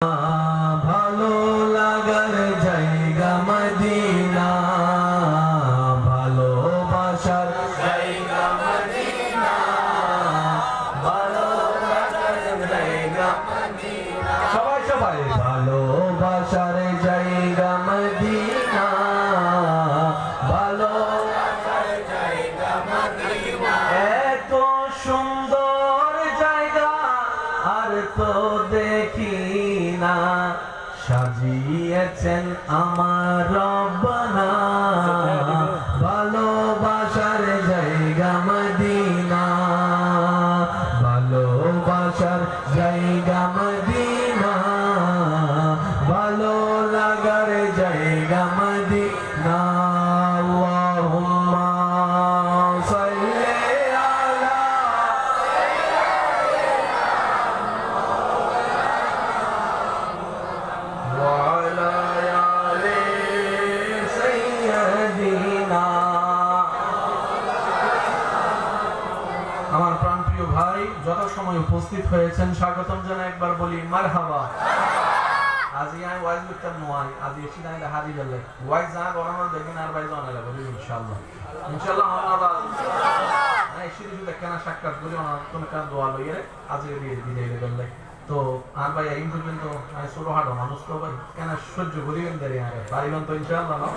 ভালো লাগার জায়গা মদিনা ভালোবাসার জায়গা মদিনা ভালো এত সুন্দর জায়গা আর তো দেখি না সাজিয়েছেন আমার রব্বানা ভালোবাসার জায়গা মদিনা ভালোবাসার জায়গা মদিনা। ভালো লাগার জায়গা ভাই যত সময় উপস্থিত হয়েছেন। স্বাগতম জানাই একবার বলি, মারহাবা। আজি আমি ওয়াইজ আজি নাই হারি গেলে। ওয়াইজ যা দেখেন আর লাগবে ইনশাআল্লাহ। ইনশাআল্লাহ আমরা এসি দেখেন সাক্ষাৎ আমার কোন কাজ দোয়া লইয়ে আজি বিয়ে বিদায় গেলে তো, আর ভাই, এই পর্যন্ত আমি ছোট হাঁটো মানুষ তো ভাই, কেন সহ্য করিবেন আরে পারিবেন তো ইনশাআল্লাহ, না?